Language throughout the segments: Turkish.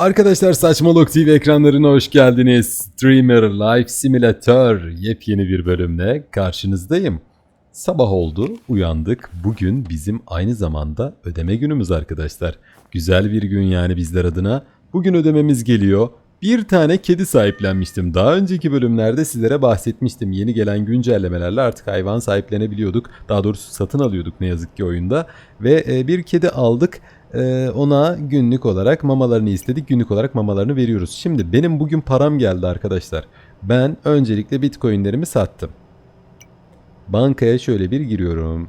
Arkadaşlar Saçmalık TV ekranlarına hoş geldiniz. Streamer Life Simulator yepyeni bir bölümle karşınızdayım. Sabah oldu, uyandık. Bugün bizim aynı zamanda ödeme günümüz arkadaşlar. Güzel bir gün yani bizler adına. Bugün ödememiz geliyor. Bir tane kedi sahiplenmiştim. Daha önceki bölümlerde sizlere bahsetmiştim. Yeni gelen güncellemelerle artık hayvan sahiplenebiliyorduk. Daha doğrusu satın alıyorduk ne yazık ki oyunda. Ve e, bir kedi aldık. Ee, ona günlük olarak mamalarını istedik. Günlük olarak mamalarını veriyoruz. Şimdi benim bugün param geldi arkadaşlar. Ben öncelikle bitcoinlerimi sattım. Bankaya şöyle bir giriyorum.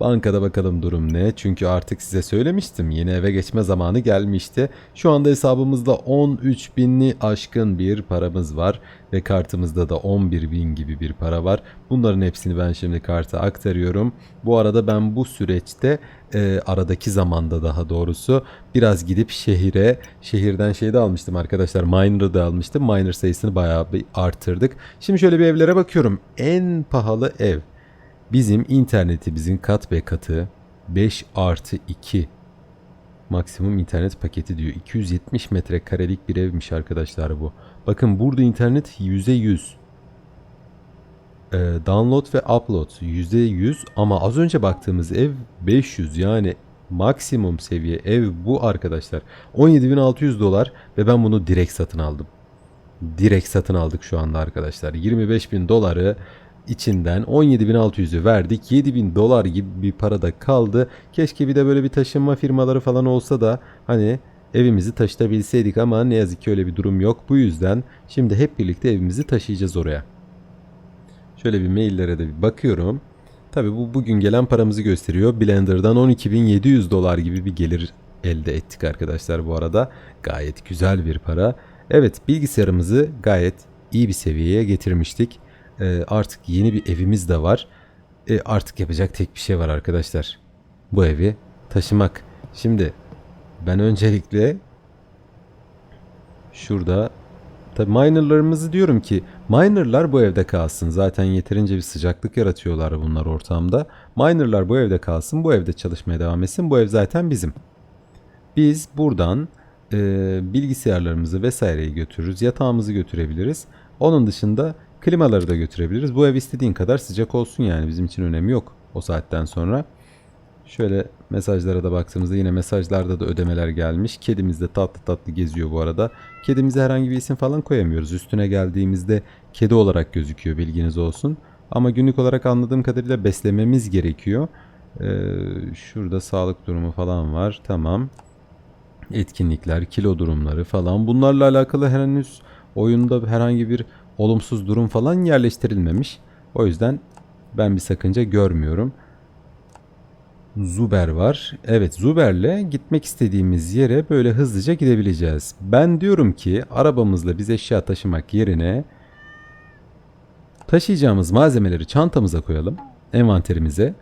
Bankada bakalım durum ne? Çünkü artık size söylemiştim. Yeni eve geçme zamanı gelmişti. Şu anda hesabımızda 13 binli aşkın bir paramız var. Ve kartımızda da 11 bin gibi bir para var. Bunların hepsini ben şimdi karta aktarıyorum. Bu arada ben bu süreçte e, aradaki zamanda daha doğrusu biraz gidip şehire, şehirden şey de almıştım arkadaşlar. Miner'ı da almıştım. Miner sayısını bayağı bir arttırdık. Şimdi şöyle bir evlere bakıyorum. En pahalı ev. Bizim internetimizin kat be katı 5 artı 2 maksimum internet paketi diyor. 270 metrekarelik bir evmiş arkadaşlar bu. Bakın burada internet %100. Ee, download ve upload %100 ama az önce baktığımız ev 500 yani maksimum seviye ev bu arkadaşlar. 17.600 dolar ve ben bunu direkt satın aldım. Direkt satın aldık şu anda arkadaşlar. 25.000 doları içinden 17.600'ü verdik. 7.000 dolar gibi bir para da kaldı. Keşke bir de böyle bir taşınma firmaları falan olsa da hani evimizi taşıtabilseydik ama ne yazık ki öyle bir durum yok. Bu yüzden şimdi hep birlikte evimizi taşıyacağız oraya. Şöyle bir maillere de bir bakıyorum. Tabi bu bugün gelen paramızı gösteriyor. Blender'dan 12.700 dolar gibi bir gelir elde ettik arkadaşlar bu arada. Gayet güzel bir para. Evet bilgisayarımızı gayet iyi bir seviyeye getirmiştik. Ee, artık yeni bir evimiz de var. Ee, artık yapacak tek bir şey var arkadaşlar. Bu evi taşımak. Şimdi ben öncelikle şurada Tabi minerlarımızı diyorum ki minerlar bu evde kalsın. Zaten yeterince bir sıcaklık yaratıyorlar bunlar ortamda. Minerlar bu evde kalsın. Bu evde çalışmaya devam etsin. Bu ev zaten bizim. Biz buradan e, bilgisayarlarımızı vesaireyi götürürüz. Yatağımızı götürebiliriz. Onun dışında klimaları da götürebiliriz. Bu ev istediğin kadar sıcak olsun yani bizim için önemi yok o saatten sonra. Şöyle mesajlara da baktığımızda yine mesajlarda da ödemeler gelmiş. Kedimiz de tatlı tatlı geziyor bu arada. Kedimize herhangi bir isim falan koyamıyoruz. Üstüne geldiğimizde kedi olarak gözüküyor bilginiz olsun. Ama günlük olarak anladığım kadarıyla beslememiz gerekiyor. Ee, şurada sağlık durumu falan var. Tamam. Etkinlikler, kilo durumları falan. Bunlarla alakalı henüz oyunda herhangi bir olumsuz durum falan yerleştirilmemiş. O yüzden ben bir sakınca görmüyorum. Zuber var. Evet Zuber'le gitmek istediğimiz yere böyle hızlıca gidebileceğiz. Ben diyorum ki arabamızla biz eşya taşımak yerine taşıyacağımız malzemeleri çantamıza koyalım. Envanterimize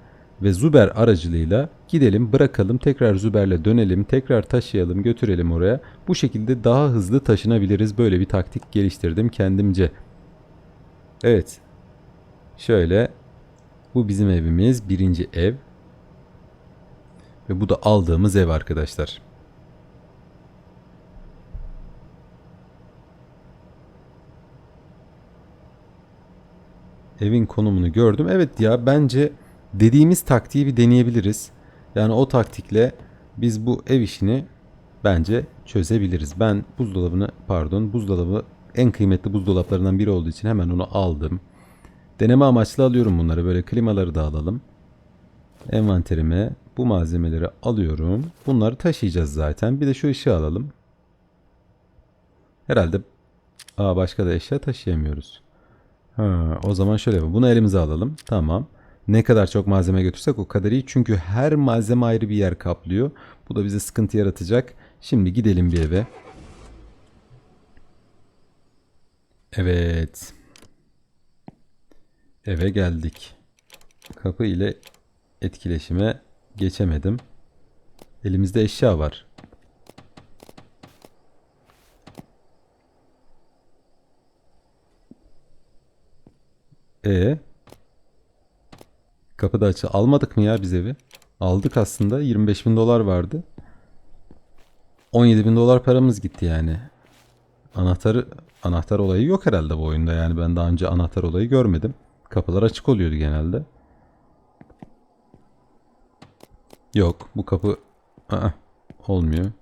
ve Zuber aracılığıyla gidelim bırakalım tekrar Zuber'le dönelim tekrar taşıyalım götürelim oraya. Bu şekilde daha hızlı taşınabiliriz. Böyle bir taktik geliştirdim kendimce. Evet. Şöyle bu bizim evimiz birinci ev. Ve bu da aldığımız ev arkadaşlar. Evin konumunu gördüm. Evet ya bence dediğimiz taktiği bir deneyebiliriz. Yani o taktikle biz bu ev işini bence çözebiliriz. Ben buzdolabını pardon buzdolabı en kıymetli buzdolaplarından biri olduğu için hemen onu aldım. Deneme amaçlı alıyorum bunları. Böyle klimaları da alalım. Envanterime bu malzemeleri alıyorum. Bunları taşıyacağız zaten. Bir de şu ışığı alalım. Herhalde Aa, başka da eşya taşıyamıyoruz. Ha, o zaman şöyle yapalım. Bunu elimize alalım. Tamam. Ne kadar çok malzeme götürsek o kadar iyi. Çünkü her malzeme ayrı bir yer kaplıyor. Bu da bize sıkıntı yaratacak. Şimdi gidelim bir eve. Evet. Eve geldik. Kapı ile etkileşime geçemedim. Elimizde eşya var. E Kapıda açı almadık mı ya biz evi? Aldık aslında. 25 bin dolar vardı. 17 bin dolar paramız gitti yani. Anahtarı anahtar olayı yok herhalde bu oyunda yani ben daha önce anahtar olayı görmedim. Kapılar açık oluyordu genelde. Yok bu kapı Aa, olmuyor.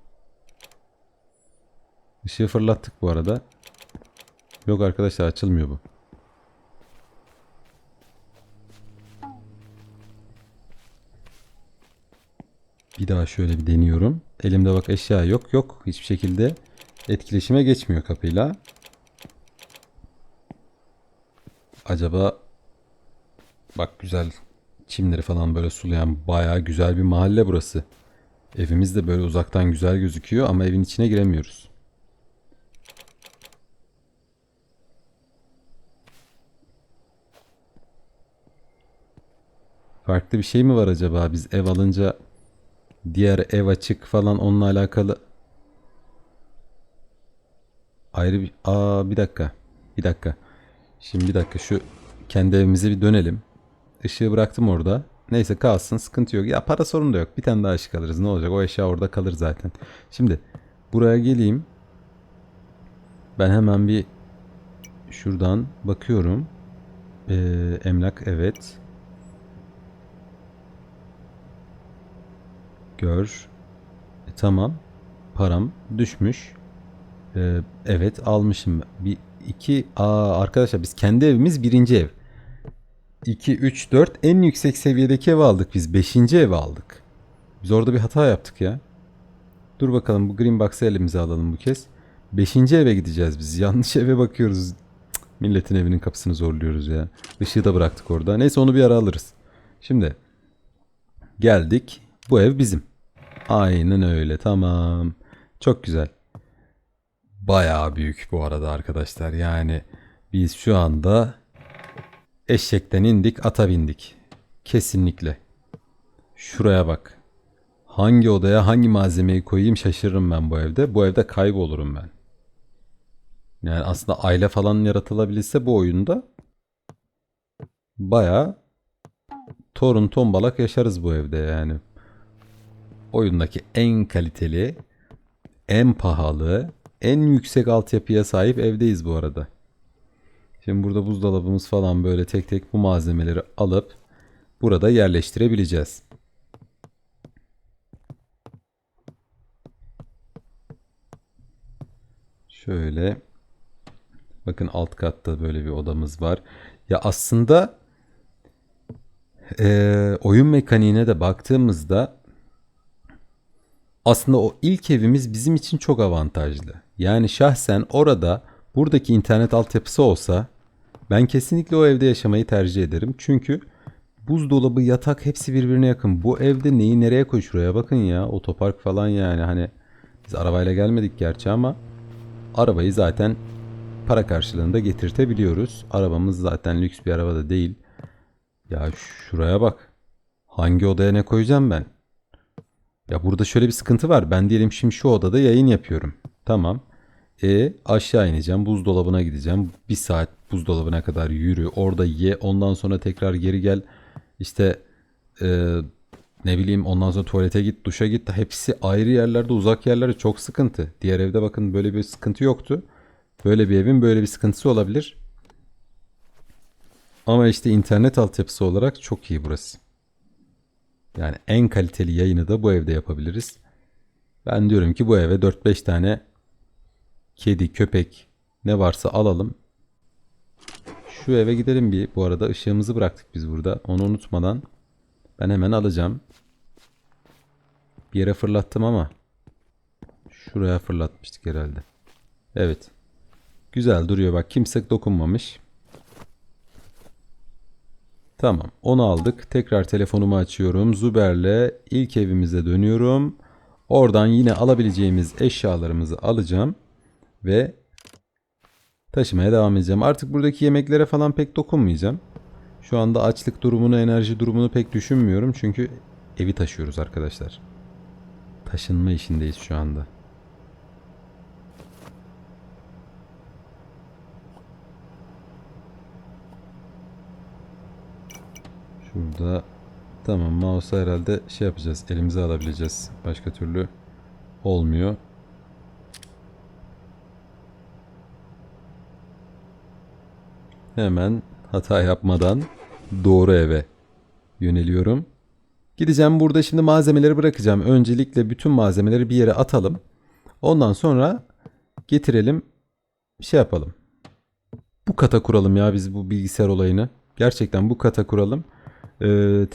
Işığı fırlattık bu arada. Yok arkadaşlar açılmıyor bu. Bir daha şöyle bir deniyorum. Elimde bak eşya yok yok. Hiçbir şekilde etkileşime geçmiyor kapıyla. Acaba bak güzel çimleri falan böyle sulayan bayağı güzel bir mahalle burası. Evimiz de böyle uzaktan güzel gözüküyor ama evin içine giremiyoruz. Farklı bir şey mi var acaba? Biz ev alınca diğer ev açık falan onunla alakalı ayrı bir aa bir dakika. Bir dakika. Şimdi bir dakika şu kendi evimize bir dönelim. Işığı bıraktım orada. Neyse kalsın sıkıntı yok. Ya para sorun da yok. Bir tane daha ışık alırız. Ne olacak? O eşya orada kalır zaten. Şimdi buraya geleyim. Ben hemen bir şuradan bakıyorum. Ee, emlak evet. Gör. E, tamam. Param düşmüş. Ee, evet almışım. Bir iki aa arkadaşlar biz kendi evimiz birinci ev. 2 3 4 en yüksek seviyedeki evi aldık biz. 5. evi aldık. Biz orada bir hata yaptık ya. Dur bakalım bu green box'ı elimize alalım bu kez. 5. eve gideceğiz biz. Yanlış eve bakıyoruz. Milletin evinin kapısını zorluyoruz ya. Işığı da bıraktık orada. Neyse onu bir ara alırız. Şimdi geldik. Bu ev bizim. Aynen öyle. Tamam. Çok güzel. Bayağı büyük bu arada arkadaşlar. Yani biz şu anda eşekten indik, ata bindik. Kesinlikle. Şuraya bak. Hangi odaya hangi malzemeyi koyayım şaşırırım ben bu evde. Bu evde kaybolurum ben. Yani aslında aile falan yaratılabilse bu oyunda bayağı torun tombalak yaşarız bu evde yani. Oyundaki en kaliteli, en pahalı, en yüksek altyapıya sahip evdeyiz bu arada. Şimdi burada buzdolabımız falan böyle tek tek bu malzemeleri alıp burada yerleştirebileceğiz. Şöyle bakın alt katta böyle bir odamız var. Ya aslında eee, oyun mekaniğine de baktığımızda aslında o ilk evimiz bizim için çok avantajlı. Yani şahsen orada buradaki internet altyapısı olsa ben kesinlikle o evde yaşamayı tercih ederim. Çünkü buzdolabı, yatak hepsi birbirine yakın. Bu evde neyi nereye koy şuraya bakın ya. Otopark falan yani hani biz arabayla gelmedik gerçi ama arabayı zaten para karşılığında getirtebiliyoruz. Arabamız zaten lüks bir araba da değil. Ya şuraya bak. Hangi odaya ne koyacağım ben? Ya burada şöyle bir sıkıntı var. Ben diyelim şimdi şu odada yayın yapıyorum. Tamam. E aşağı ineceğim. Buzdolabına gideceğim. Bir saat buzdolabına kadar yürü. Orada ye. Ondan sonra tekrar geri gel. İşte e, ne bileyim ondan sonra tuvalete git, duşa git. Hepsi ayrı yerlerde, uzak yerlerde çok sıkıntı. Diğer evde bakın böyle bir sıkıntı yoktu. Böyle bir evin böyle bir sıkıntısı olabilir. Ama işte internet altyapısı olarak çok iyi burası. Yani en kaliteli yayını da bu evde yapabiliriz. Ben diyorum ki bu eve 4-5 tane kedi, köpek ne varsa alalım. Şu eve gidelim bir. Bu arada ışığımızı bıraktık biz burada. Onu unutmadan ben hemen alacağım. Bir yere fırlattım ama şuraya fırlatmıştık herhalde. Evet. Güzel duruyor bak kimse dokunmamış. Tamam onu aldık. Tekrar telefonumu açıyorum. Zuber'le ilk evimize dönüyorum. Oradan yine alabileceğimiz eşyalarımızı alacağım. Ve taşımaya devam edeceğim. Artık buradaki yemeklere falan pek dokunmayacağım. Şu anda açlık durumunu, enerji durumunu pek düşünmüyorum. Çünkü evi taşıyoruz arkadaşlar. Taşınma işindeyiz şu anda. Mouse'la tamam mouse'a herhalde şey yapacağız. Elimize alabileceğiz. Başka türlü olmuyor. Hemen hata yapmadan doğru eve yöneliyorum. Gideceğim burada şimdi malzemeleri bırakacağım. Öncelikle bütün malzemeleri bir yere atalım. Ondan sonra getirelim şey yapalım. Bu kata kuralım ya biz bu bilgisayar olayını. Gerçekten bu kata kuralım. Ee,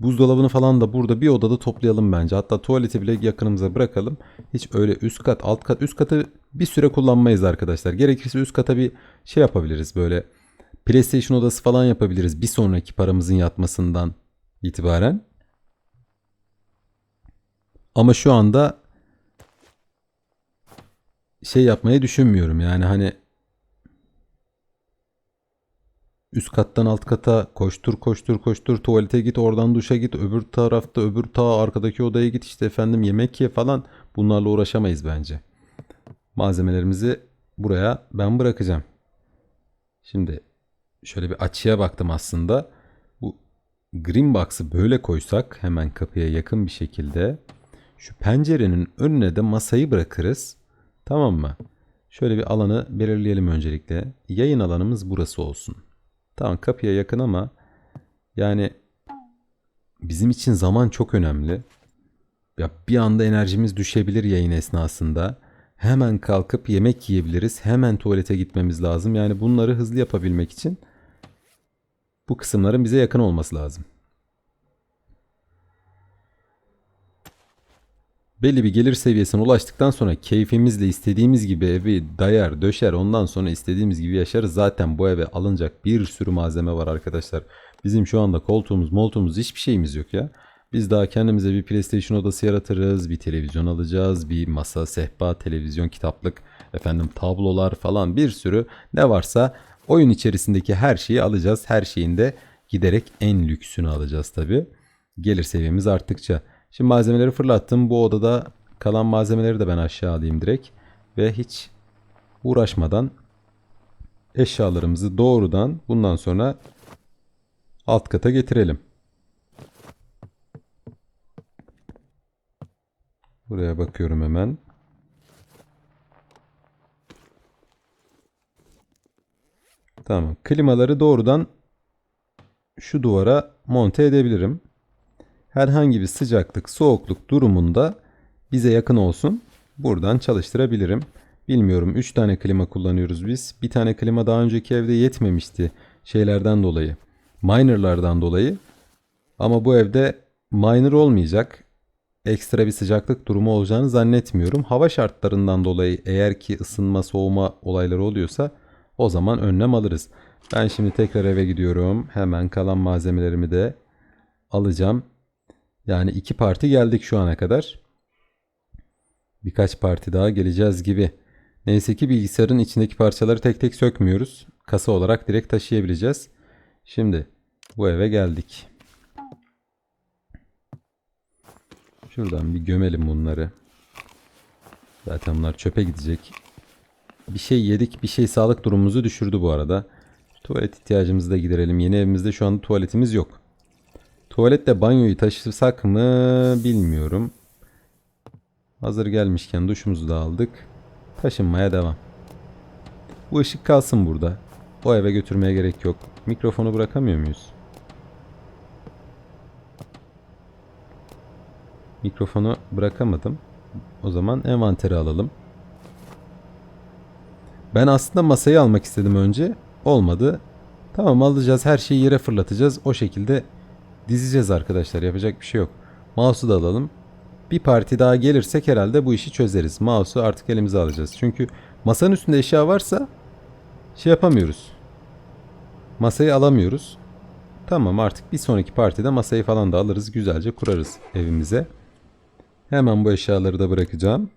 buzdolabını falan da burada bir odada toplayalım bence. Hatta tuvaleti bile yakınımıza bırakalım. Hiç öyle üst kat alt kat üst katı bir süre kullanmayız arkadaşlar. Gerekirse üst kata bir şey yapabiliriz böyle. PlayStation odası falan yapabiliriz bir sonraki paramızın yatmasından itibaren. Ama şu anda şey yapmayı düşünmüyorum. Yani hani üst kattan alt kata koştur koştur koştur tuvalete git oradan duşa git öbür tarafta öbür ta arkadaki odaya git işte efendim yemek ye falan bunlarla uğraşamayız bence. Malzemelerimizi buraya ben bırakacağım. Şimdi şöyle bir açıya baktım aslında. Bu green box'ı böyle koysak hemen kapıya yakın bir şekilde şu pencerenin önüne de masayı bırakırız. Tamam mı? Şöyle bir alanı belirleyelim öncelikle. Yayın alanımız burası olsun. Tamam kapıya yakın ama yani bizim için zaman çok önemli. Ya bir anda enerjimiz düşebilir yayın esnasında. Hemen kalkıp yemek yiyebiliriz. Hemen tuvalete gitmemiz lazım. Yani bunları hızlı yapabilmek için bu kısımların bize yakın olması lazım. Belli bir gelir seviyesine ulaştıktan sonra keyfimizle istediğimiz gibi evi dayar, döşer, ondan sonra istediğimiz gibi yaşarız. Zaten bu eve alınacak bir sürü malzeme var arkadaşlar. Bizim şu anda koltuğumuz, moltuğumuz hiçbir şeyimiz yok ya. Biz daha kendimize bir PlayStation odası yaratırız, bir televizyon alacağız, bir masa, sehpa, televizyon, kitaplık, efendim tablolar falan bir sürü ne varsa oyun içerisindeki her şeyi alacağız. Her şeyin de giderek en lüksünü alacağız tabi. Gelir seviyemiz arttıkça. Şimdi malzemeleri fırlattım. Bu odada kalan malzemeleri de ben aşağı alayım direkt. Ve hiç uğraşmadan eşyalarımızı doğrudan bundan sonra alt kata getirelim. Buraya bakıyorum hemen. Tamam. Klimaları doğrudan şu duvara monte edebilirim. Herhangi bir sıcaklık, soğukluk durumunda bize yakın olsun. Buradan çalıştırabilirim. Bilmiyorum 3 tane klima kullanıyoruz biz. Bir tane klima daha önceki evde yetmemişti şeylerden dolayı. Minerlardan dolayı. Ama bu evde miner olmayacak. Ekstra bir sıcaklık durumu olacağını zannetmiyorum. Hava şartlarından dolayı eğer ki ısınma soğuma olayları oluyorsa o zaman önlem alırız. Ben şimdi tekrar eve gidiyorum. Hemen kalan malzemelerimi de alacağım. Yani iki parti geldik şu ana kadar. Birkaç parti daha geleceğiz gibi. Neyse ki bilgisayarın içindeki parçaları tek tek sökmüyoruz. Kasa olarak direkt taşıyabileceğiz. Şimdi bu eve geldik. Şuradan bir gömelim bunları. Zaten bunlar çöpe gidecek. Bir şey yedik, bir şey sağlık durumumuzu düşürdü bu arada. Tuvalet ihtiyacımızı da giderelim. Yeni evimizde şu anda tuvaletimiz yok. Tuvaletle banyoyu taşırsak mı bilmiyorum. Hazır gelmişken duşumuzu da aldık. Taşınmaya devam. Bu ışık kalsın burada. O eve götürmeye gerek yok. Mikrofonu bırakamıyor muyuz? Mikrofonu bırakamadım. O zaman envanteri alalım. Ben aslında masayı almak istedim önce. Olmadı. Tamam alacağız her şeyi yere fırlatacağız. O şekilde dizeceğiz arkadaşlar. Yapacak bir şey yok. Mouse'u da alalım. Bir parti daha gelirsek herhalde bu işi çözeriz. Mouse'u artık elimize alacağız. Çünkü masanın üstünde eşya varsa şey yapamıyoruz. Masayı alamıyoruz. Tamam artık bir sonraki partide masayı falan da alırız. Güzelce kurarız evimize. Hemen bu eşyaları da bırakacağım.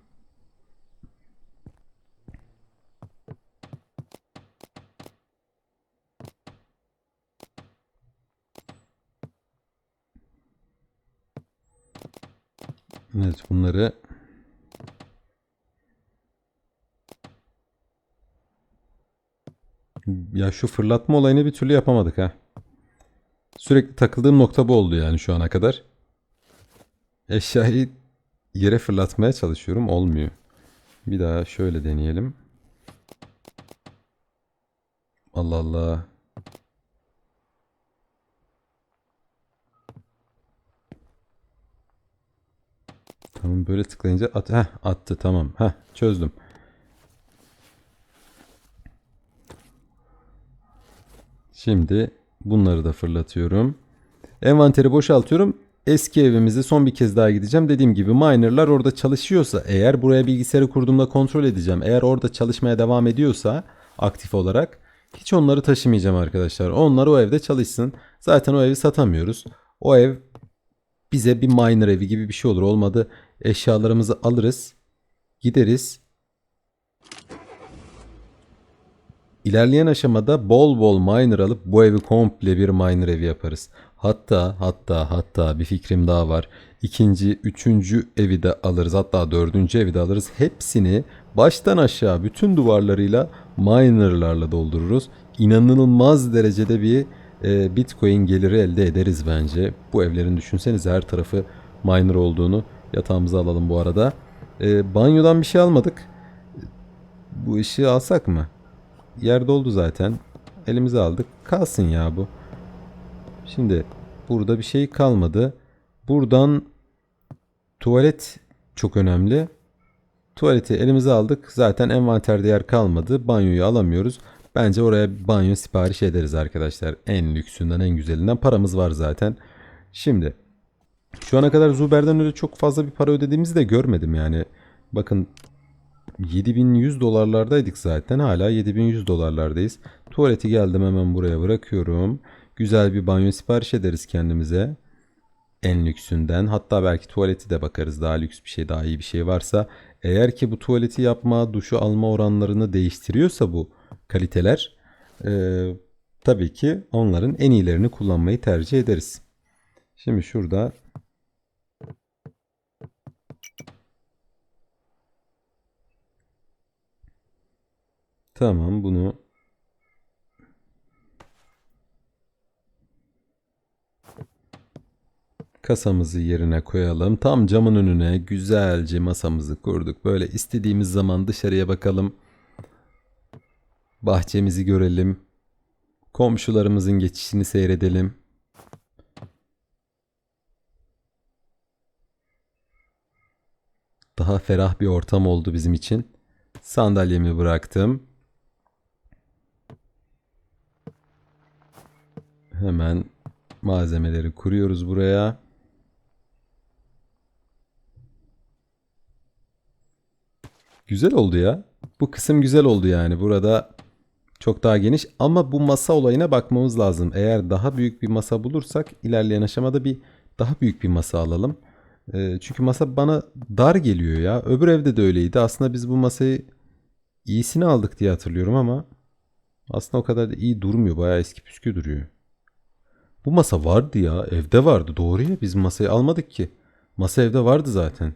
Evet bunları ya şu fırlatma olayını bir türlü yapamadık ha. Sürekli takıldığım nokta bu oldu yani şu ana kadar. Eşyayı yere fırlatmaya çalışıyorum olmuyor. Bir daha şöyle deneyelim. Allah Allah. Oğlum böyle tıklayınca at heh, attı tamam. Heh, çözdüm. Şimdi bunları da fırlatıyorum. Envanteri boşaltıyorum. Eski evimize son bir kez daha gideceğim. Dediğim gibi minerlar orada çalışıyorsa eğer buraya bilgisayarı kurduğumda kontrol edeceğim. Eğer orada çalışmaya devam ediyorsa aktif olarak hiç onları taşımayacağım arkadaşlar. Onlar o evde çalışsın. Zaten o evi satamıyoruz. O ev bize bir miner evi gibi bir şey olur. Olmadı eşyalarımızı alırız. Gideriz. İlerleyen aşamada bol bol miner alıp bu evi komple bir miner evi yaparız. Hatta hatta hatta bir fikrim daha var. İkinci, üçüncü evi de alırız. Hatta dördüncü evi de alırız. Hepsini baştan aşağı bütün duvarlarıyla minerlarla doldururuz. İnanılmaz derecede bir e, bitcoin geliri elde ederiz bence. Bu evlerin düşünsenize her tarafı miner olduğunu. Yatağımızı alalım bu arada. E, banyodan bir şey almadık. Bu ışığı alsak mı? Yer doldu zaten. Elimize aldık. Kalsın ya bu. Şimdi burada bir şey kalmadı. Buradan tuvalet çok önemli. Tuvaleti elimize aldık. Zaten envanterde yer kalmadı. Banyoyu alamıyoruz. Bence oraya banyo sipariş ederiz arkadaşlar. En lüksünden en güzelinden paramız var zaten. Şimdi şu ana kadar Zuber'den öyle çok fazla bir para ödediğimizi de görmedim yani. Bakın 7100 dolarlardaydık zaten. Hala 7100 dolarlardayız. Tuvaleti geldim hemen buraya bırakıyorum. Güzel bir banyo sipariş ederiz kendimize. En lüksünden. Hatta belki tuvaleti de bakarız. Daha lüks bir şey, daha iyi bir şey varsa. Eğer ki bu tuvaleti yapma, duşu alma oranlarını değiştiriyorsa bu kaliteler e, tabii ki onların en iyilerini kullanmayı tercih ederiz. Şimdi şurada Tamam bunu kasamızı yerine koyalım. Tam camın önüne güzelce masamızı kurduk. Böyle istediğimiz zaman dışarıya bakalım. Bahçemizi görelim. Komşularımızın geçişini seyredelim. Daha ferah bir ortam oldu bizim için. Sandalyemi bıraktım. Hemen malzemeleri kuruyoruz buraya. Güzel oldu ya. Bu kısım güzel oldu yani. Burada çok daha geniş ama bu masa olayına bakmamız lazım. Eğer daha büyük bir masa bulursak ilerleyen aşamada bir daha büyük bir masa alalım. Ee, çünkü masa bana dar geliyor ya. Öbür evde de öyleydi. Aslında biz bu masayı iyisini aldık diye hatırlıyorum ama aslında o kadar da iyi durmuyor. Bayağı eski püskü duruyor. Bu masa vardı ya. Evde vardı. Doğru ya. Biz masayı almadık ki. Masa evde vardı zaten.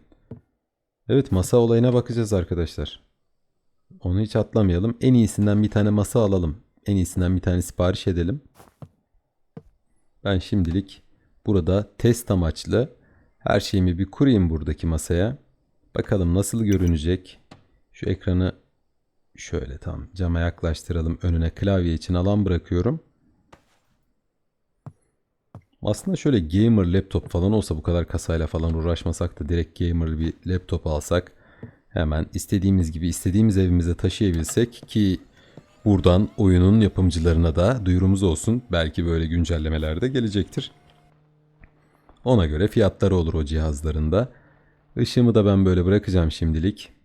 Evet masa olayına bakacağız arkadaşlar. Onu hiç atlamayalım. En iyisinden bir tane masa alalım. En iyisinden bir tane sipariş edelim. Ben şimdilik burada test amaçlı her şeyimi bir kurayım buradaki masaya. Bakalım nasıl görünecek. Şu ekranı şöyle tam cama yaklaştıralım. Önüne klavye için alan bırakıyorum. Aslında şöyle gamer laptop falan olsa bu kadar kasayla falan uğraşmasak da direkt gamer bir laptop alsak hemen istediğimiz gibi istediğimiz evimize taşıyabilsek ki buradan oyunun yapımcılarına da duyurumuz olsun. Belki böyle güncellemeler de gelecektir. Ona göre fiyatları olur o cihazlarında. Işığımı da ben böyle bırakacağım şimdilik.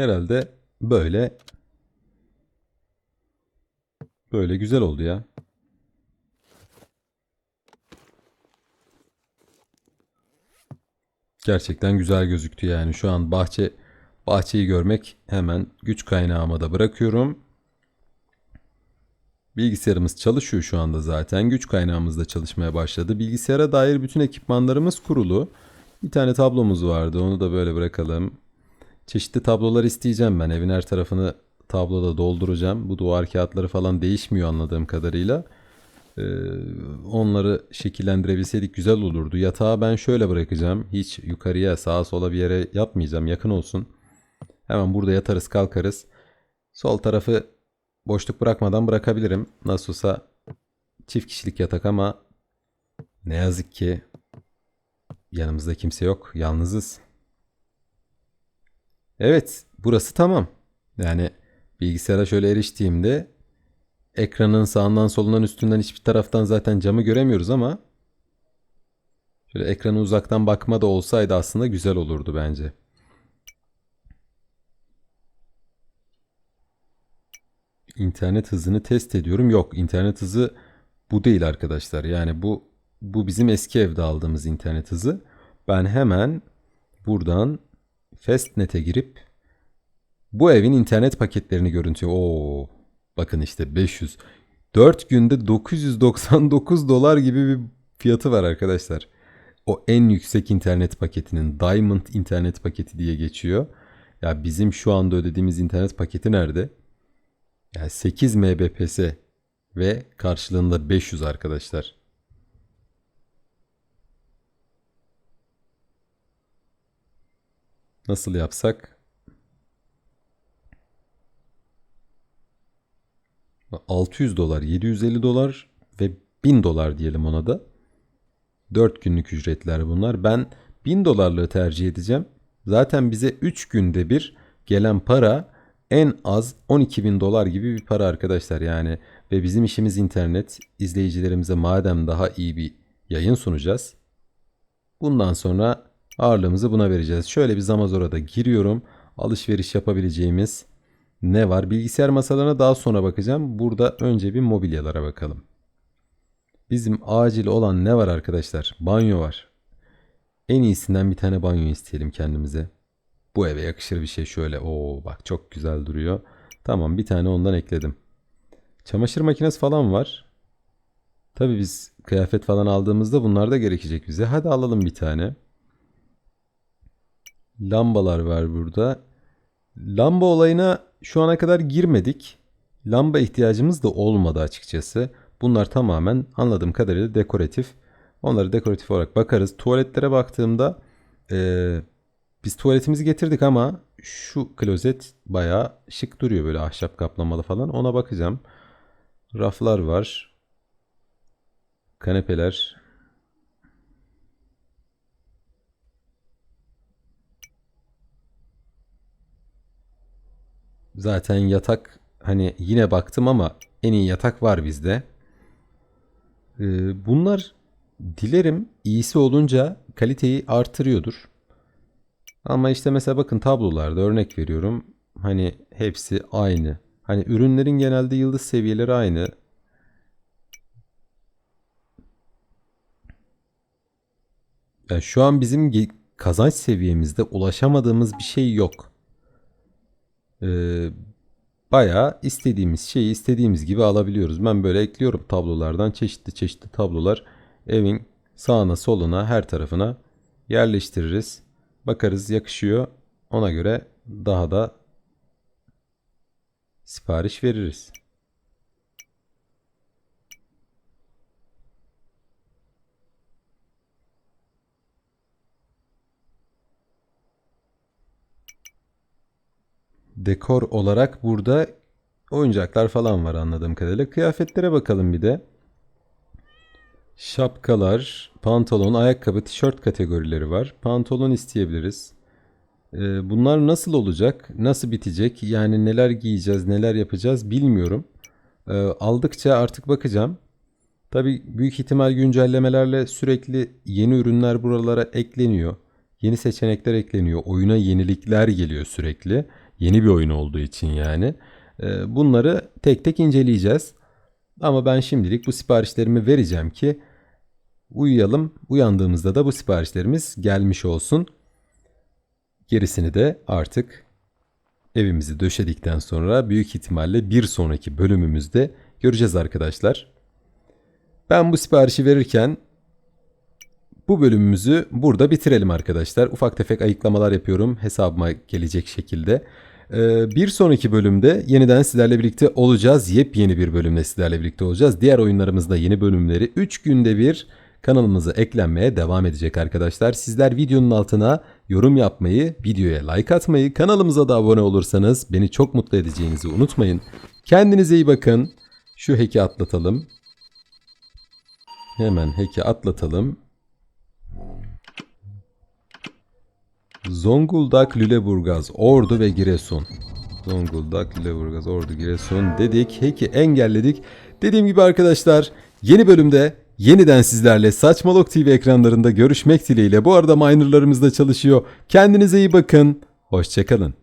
Herhalde böyle böyle güzel oldu ya. Gerçekten güzel gözüktü yani. Şu an bahçe bahçeyi görmek hemen güç kaynağıma da bırakıyorum. Bilgisayarımız çalışıyor şu anda zaten. Güç kaynağımız da çalışmaya başladı. Bilgisayara dair bütün ekipmanlarımız kurulu. Bir tane tablomuz vardı. Onu da böyle bırakalım. Çeşitli tablolar isteyeceğim ben. Evin her tarafını tabloda dolduracağım. Bu duvar kağıtları falan değişmiyor anladığım kadarıyla. Ee, onları şekillendirebilseydik güzel olurdu. Yatağı ben şöyle bırakacağım. Hiç yukarıya sağa sola bir yere yapmayacağım. Yakın olsun. Hemen burada yatarız kalkarız. Sol tarafı boşluk bırakmadan bırakabilirim. Nasıl olsa çift kişilik yatak ama ne yazık ki yanımızda kimse yok. Yalnızız. Evet burası tamam. Yani bilgisayara şöyle eriştiğimde ekranın sağından solundan üstünden hiçbir taraftan zaten camı göremiyoruz ama şöyle ekranı uzaktan bakma da olsaydı aslında güzel olurdu bence. İnternet hızını test ediyorum. Yok, internet hızı bu değil arkadaşlar. Yani bu bu bizim eski evde aldığımız internet hızı. Ben hemen buradan Fastnet'e girip bu evin internet paketlerini görüntüyor. Oo, bakın işte 500. 4 günde 999 dolar gibi bir fiyatı var arkadaşlar. O en yüksek internet paketinin Diamond internet paketi diye geçiyor. Ya bizim şu anda ödediğimiz internet paketi nerede? Yani 8 Mbps ve karşılığında 500 arkadaşlar. Nasıl yapsak? 600 dolar, 750 dolar ve 1000 dolar diyelim ona da. 4 günlük ücretler bunlar. Ben 1000 dolarlığı tercih edeceğim. Zaten bize 3 günde bir gelen para en az 12 bin dolar gibi bir para arkadaşlar yani. Ve bizim işimiz internet. İzleyicilerimize madem daha iyi bir yayın sunacağız. Bundan sonra ağırlığımızı buna vereceğiz. Şöyle bir Zamazor'a da giriyorum. Alışveriş yapabileceğimiz ne var? Bilgisayar masalarına daha sonra bakacağım. Burada önce bir mobilyalara bakalım. Bizim acil olan ne var arkadaşlar? Banyo var. En iyisinden bir tane banyo isteyelim kendimize. Bu eve yakışır bir şey şöyle. Oo bak çok güzel duruyor. Tamam bir tane ondan ekledim. Çamaşır makinesi falan var. Tabi biz kıyafet falan aldığımızda bunlar da gerekecek bize. Hadi alalım bir tane. Lambalar var burada. Lamba olayına şu ana kadar girmedik. Lamba ihtiyacımız da olmadı açıkçası. Bunlar tamamen anladığım kadarıyla dekoratif. Onları dekoratif olarak bakarız. Tuvaletlere baktığımda ee, biz tuvaletimizi getirdik ama şu klozet bayağı şık duruyor böyle ahşap kaplamalı falan. Ona bakacağım. Raflar var. Kanepeler. Zaten yatak hani yine baktım ama en iyi yatak var bizde. Ee, bunlar dilerim iyisi olunca kaliteyi artırıyordur. Ama işte mesela bakın tablolarda örnek veriyorum. Hani hepsi aynı. Hani ürünlerin genelde yıldız seviyeleri aynı. Yani şu an bizim kazanç seviyemizde ulaşamadığımız bir şey yok. Ee, bayağı istediğimiz şeyi istediğimiz gibi alabiliyoruz. Ben böyle ekliyorum tablolardan çeşitli çeşitli tablolar evin sağına soluna her tarafına yerleştiririz. Bakarız yakışıyor. Ona göre daha da sipariş veririz. Dekor olarak burada oyuncaklar falan var anladığım kadarıyla. Kıyafetlere bakalım bir de. Şapkalar, pantolon, ayakkabı, tişört kategorileri var. Pantolon isteyebiliriz. Ee, bunlar nasıl olacak? Nasıl bitecek? Yani neler giyeceğiz, neler yapacağız bilmiyorum. Ee, aldıkça artık bakacağım. Tabi büyük ihtimal güncellemelerle sürekli yeni ürünler buralara ekleniyor. Yeni seçenekler ekleniyor. Oyuna yenilikler geliyor sürekli. Yeni bir oyun olduğu için yani. Ee, bunları tek tek inceleyeceğiz. Ama ben şimdilik bu siparişlerimi vereceğim ki uyuyalım. Uyandığımızda da bu siparişlerimiz gelmiş olsun. Gerisini de artık evimizi döşedikten sonra büyük ihtimalle bir sonraki bölümümüzde göreceğiz arkadaşlar. Ben bu siparişi verirken bu bölümümüzü burada bitirelim arkadaşlar. Ufak tefek ayıklamalar yapıyorum hesabıma gelecek şekilde. Ee, bir sonraki bölümde yeniden sizlerle birlikte olacağız. Yepyeni bir bölümle sizlerle birlikte olacağız. Diğer oyunlarımızda yeni bölümleri 3 günde bir kanalımıza eklenmeye devam edecek arkadaşlar. Sizler videonun altına yorum yapmayı, videoya like atmayı, kanalımıza da abone olursanız beni çok mutlu edeceğinizi unutmayın. Kendinize iyi bakın. Şu hack'i atlatalım. Hemen hack'i atlatalım. Zonguldak, Lüleburgaz, Ordu ve Giresun. Zonguldak, Lüleburgaz, Ordu, Giresun dedik. Hack'i engelledik. Dediğim gibi arkadaşlar yeni bölümde yeniden sizlerle Saçmalok TV ekranlarında görüşmek dileğiyle. Bu arada minerlarımız da çalışıyor. Kendinize iyi bakın. Hoşçakalın.